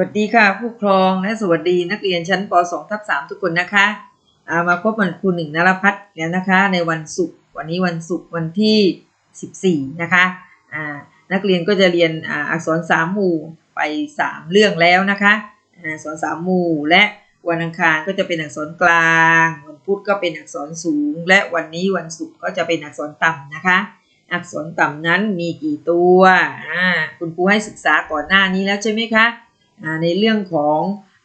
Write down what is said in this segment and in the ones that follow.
วัสดีค่ะผู้ครองและสวัสดีนักเรียนชั้นป .2 ทับ3ทุกคนนะคะามาพบกับครูหนึ่งนรพัฒน์แล้วนะคะ ในวันศุกร์วันนี้วันศุกร์วันที่ 14 นะคะนักเรียนก็จะเรียนออักษรสามหมู่ไป 3 เรื่องแล้วนะคะอักษรสามหมู่และวันอังคารก็จะเป็นอักษรกลาง วันพุธก็เป็นอักษรสูง และวันนี้วันศุกร์ก็จะเป็นอักษรต่ำนะคะ อักษรต่ำนั้นมีกี่ตัวคุณครูให้ศึกษาก่อนหน้านี้แล้วใช่ไหมคะ ในเรื่องของ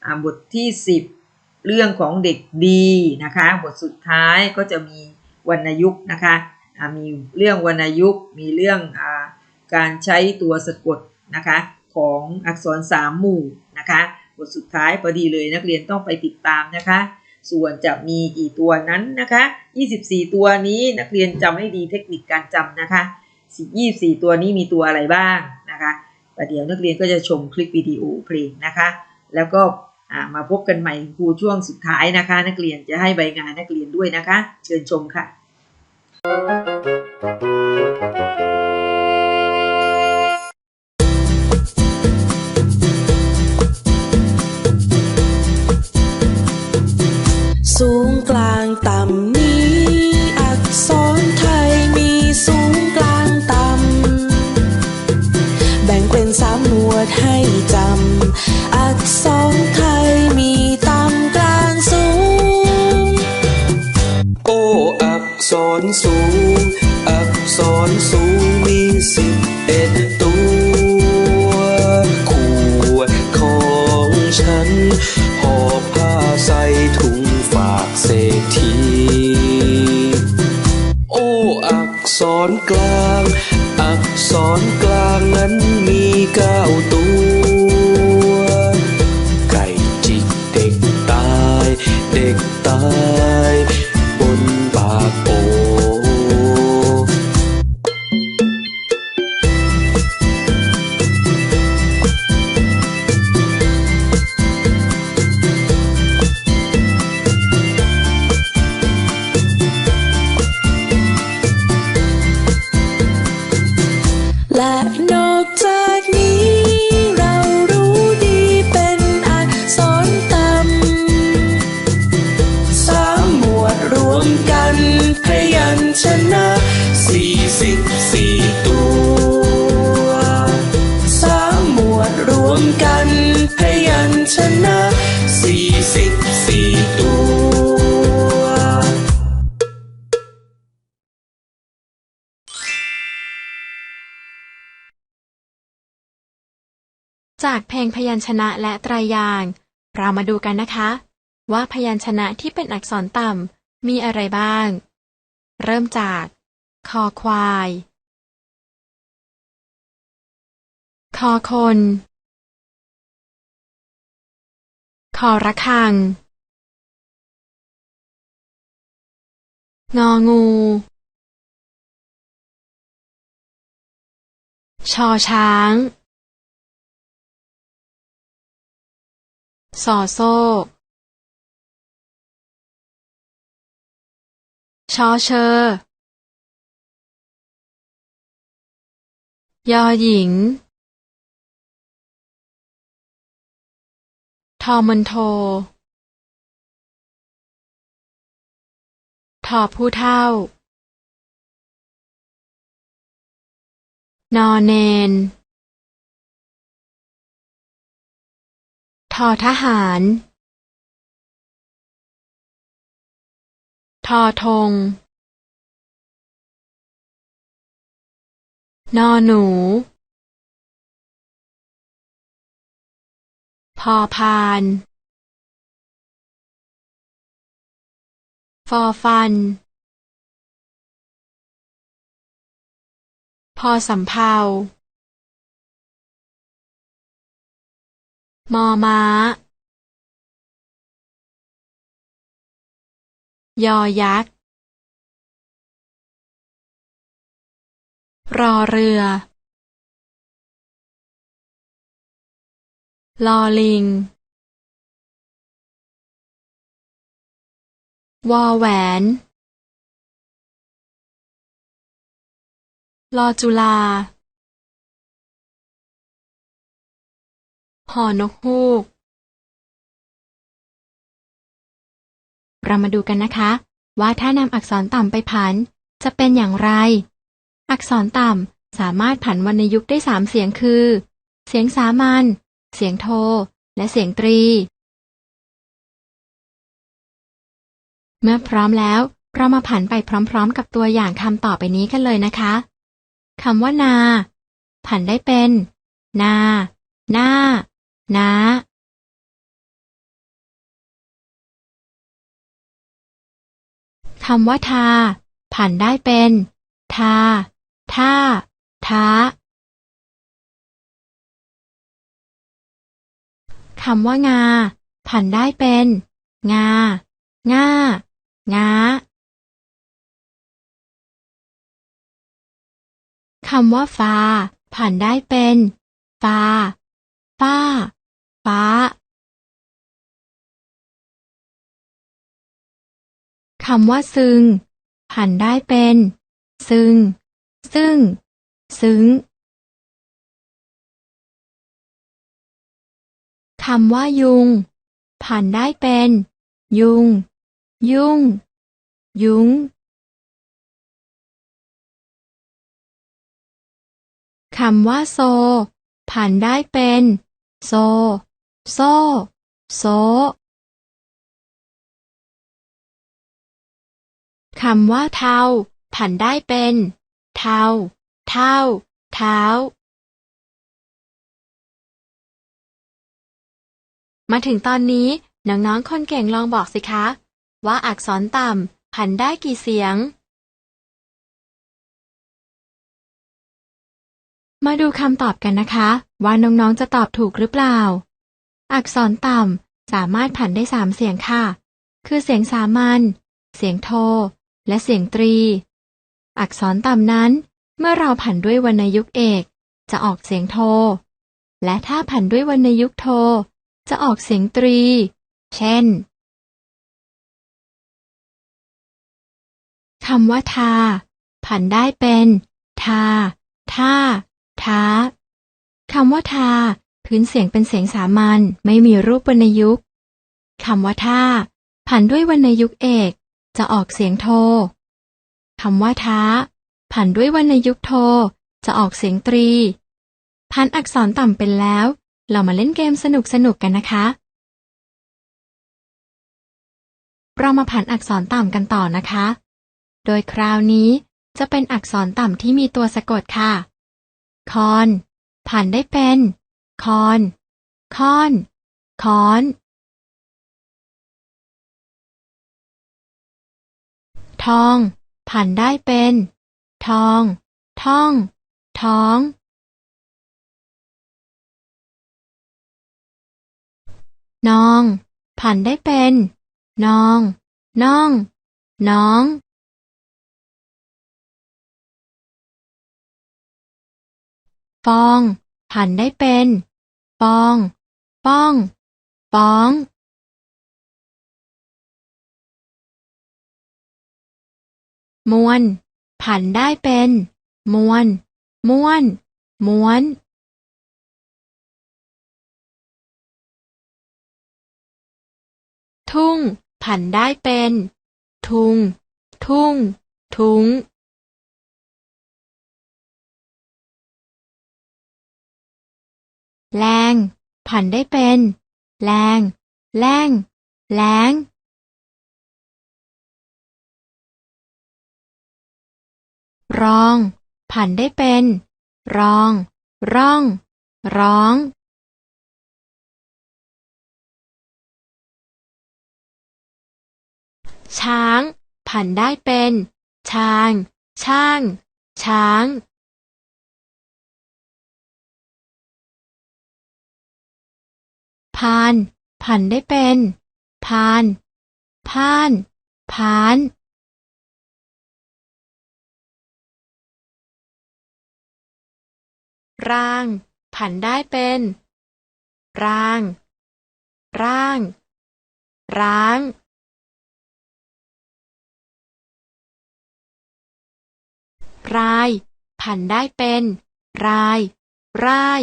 อบทที่ 10 เรื่องของเด็กดีนะคะบทสุดท้ายก็จะมีวรรณยุกต์นะคะมีเรื่องวรรณยุกต์มีเรื่องอการใช้ตัวสะกดนะคะของอักษรสามหมู่นะคะบทสุดท้ายพอดีเลยนักเรียนต้องไปติดตามนะคะ ส่วนจะมีกี่ตัวนั้นนะคะ 24 ตัวนี้นักเรียนจำให้ดีเทคนิคการจำนะคะ 24 ตัวนี้มีตัวอะไรบ้างนะคะ ประเดี๋ยวนักเรียนก็จะชมคลิปวิดีโอเพลงนะคะ แล้วก็มาพบกันใหม่ครูช่วงสุดท้ายนะคะ นักเรียนจะให้ใบงานนักเรียนด้วยนะคะ เชิญชมค่ะ จากเพลงพยัญชนะและไตรยาง เรามาดูกันนะคะ ว่าพยัญชนะที่เป็นอักษรต่ำมีอะไรบ้าง เริ่มจาก คอควาย คอคน คอระฆัง งองู ชอช้าง สอโซ่ชอเชอยอหญิง ทอมันโท ทอผู้เท่า นอเนน ทอทหาร ทอธงนอหนู พอพาน ฟอฟัน พอสำเภา มอม้า ยอยักษ์ รอเรือ ลอลิง วอแหวน ลอจุลา หอนกฮูก เรามาดูกันนะคะ ว่าถ้านำอักษรต่ำไปผัน จะเป็นอย่างไร อักษรต่ำสามารถผันวรรณยุกต์ได้สามเสียงคือ เสียงสามัญ เสียงโท และเสียงตรี เมื่อพร้อมแล้ว เรามาผันไปพร้อมๆ กับตัวอย่างคำต่อไปนี้กันเลยนะคะคำว่านา ผันได้เป็น นา หน้า น้าคำว่าทาผันได้เป็น ทา ท่า ท้า คำว่างาผันได้เป็น งา ง่า ง้าคำว่าฟ้าผันได้เป็น ฟ้า ฟ้า ฟ้า คำว่าซึง ผันได้เป็น ซึง ซึ่ง ซึ้ง คำว่ายุง ผันได้เป็น ยุง ยุ่ง ยุ้งคำว่าโซ ผันได้เป็น โซ โซ่ โซคำว่าเทาผันได้เป็น เทา เท่า เท้า มาถึงตอนนี้ น้องๆ คนเก่งลองบอกสิคะ ว่าอักษรต่ำผันได้กี่เสียง มาดูคำตอบกันนะคะ ว่าน้องๆ จะตอบถูกหรือเปล่า อักษรต่ำ สามารถผันได้สามเสียงค่ะ คือเสียงสามัญ เสียงโท และเสียงตรี อักษรต่ำนั้น เมื่อเราผันด้วยวรรณยุกต์เอก จะออกเสียงโท และถ้าผันด้วยวรรณยุกต์โท จะออกเสียงตรี เช่น คำว่าทา ผันได้เป็น ทา ท่า ท้า คำว่าทา พื้นเสียงเป็นเสียงสามัญไม่มีรูปวรรณยุกต์คำว่าท่าผันด้วยวรรณยุกต์เอก จะออกเสียงโทคำว่าท้า ผันด้วยวรรณยุกต์โท จะออกเสียงตรี พันอักษรต่ำเป็นแล้ว เรามาเล่นเกมสนุกๆกันนะคะ เรามาผันอักษรต่ำกันต่อนะคะ โดยคราวนี้จะเป็นอักษรต่ำที่มีตัวสะกดค่ะ คอน ผันได้เป็น คอนคอนคอนทองผันได้เป็น ทอง ท่อง ท้อง นอง ผันได้เป็น นองน่อง น้อง ฟอง ผันได้เป็น ฟอง ป้องฟ้องมวนผันได้เป็น มวนม้วน ม้วน ทุ่ง ผันได้เป็น ทุง ทุ่ง ทุ้ง แรงผันได้เป็น แรง แรงแรงรอง ผันได้เป็น รอง ร่อง ร้อง ช้าง ผันได้เป็น ช้าง ช่าง ช้าง พาน ผันได้เป็น พาน พานพานร่าง ผันได้เป็น ร่าง ร่าง ร้าง ราย ผันได้เป็น ราย ร่าย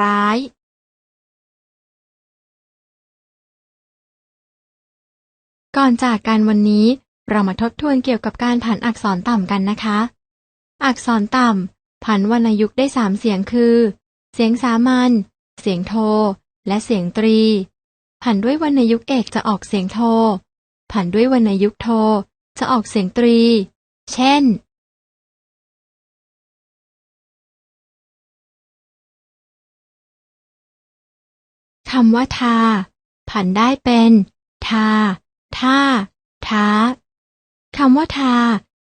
ร้าย ก่อนจากกันวันนี้ เรามาทบทวนเกี่ยวกับการผันอักษรต่ำกันนะคะ อักษรต่ำผันวรรณยุกต์ได้สามเสียงคือ เสียงสามัญ เสียงโท และเสียงตรี ผันด้วยวรรณยุกต์เอกจะออกเสียงโท ผันด้วยวรรณยุกต์โท จะออกเสียงตรี เช่น คำว่าทา ผันได้เป็น ทา ท่า ท้า คำว่าทา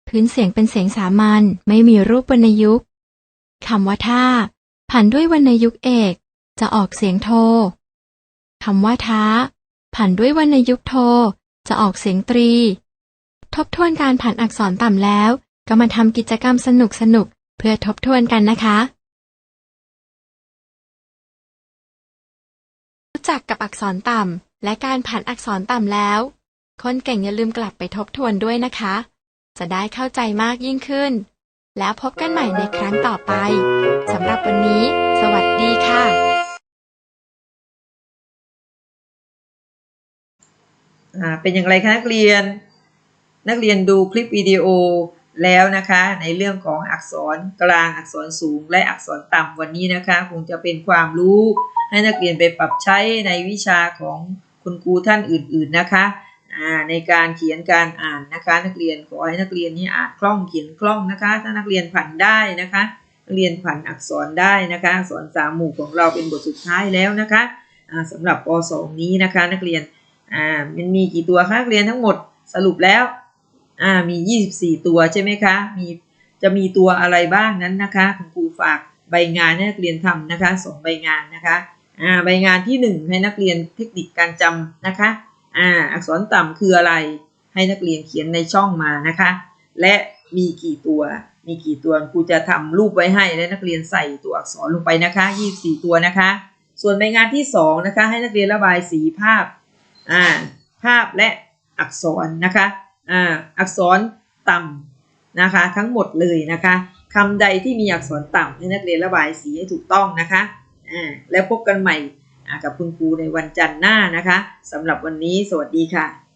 พื้นเสียงเป็นเสียงสามัญไม่มีรูปวรรณยุกต์คำว่าท่า ผันด้วยวรรณยุกต์เอก จะออกเสียงโทคำว่าท้า ผันด้วยวรรณยุกต์โท จะออกเสียงตรี ทบทวนการผันอักษรต่ำแล้ว ก็มาทำกิจกรรมสนุกๆเพื่อทบทวนกันนะคะรู้จักกับอักษรต่ำและการผันอักษรต่ำแล้ว คนเก่งอย่าลืมกลับไปทบทวนด้วยนะคะ จะได้เข้าใจมากยิ่งขึ้น แล้วพบกันใหม่ในครั้งต่อไปสำหรับวันนี้ สวัสดีค่ะอ่าเป็นอย่างไรคะนักเรียน นักเรียนดูคลิปวิดีโอแล้วนะคะในเรื่องของอักษรกลางอักษรสูงและอักษรต่ำวันนี้นะคะ คงจะเป็นความรู้ให้นักเรียนไปปรับใช้ในวิชาของคุณครูท่านอื่น ๆนะคะ ในการเขียนการอ่านนะคะ นักเรียนขอให้นักเรียนนี่อ่านคล่องเขียนคล่องนะคะ ถ้านักเรียนผันได้นะคะนักเรียนผันอักษรได้นะคะอักษรสามหมู่ของเราเป็นบทสุดท้ายแล้วนะคะอ่าสำหรับป .2 นี้นะคะ นักเรียนอ่ามันมีกี่ตัวคะนักเรียนทั้งหมดสรุปแล้วอ่ามี 24 ตัวใช่ไหมคะมีจะมีตัวอะไรบ้างนั้นนะคะคุณครูฝากใบงานให้นักเรียนทำนะคะสองใบงานนะคะอ่าใบงานที่ 1 ให้นักเรียนเทคนิคการจำนะคะ อ่าอักษรต่ำคืออะไร ให้นักเรียนเขียนในช่องมานะคะ และมีกี่ตัวมีกี่ตัวครูจะทำรูปไว้ให้และนักเรียนใส่ตัวอักษรลงไปนะคะ 24 ตัวนะคะ ส่วนใบงานที่2นะคะให้นักเรียนระบายสีภาพอ่าภาพและอักษรนะคะอ่าอักษรต่ำนะคะ ทั้งหมดเลยนะคะคำใดที่มีอักษรต่ำให้นักเรียนระบายสีให้ถูกต้องนะคะอ่าแล้วพบกันใหม่ กับคุณครูในวันจันทร์หน้านะคะสำหรับวันนี้สวัสดีค่ะ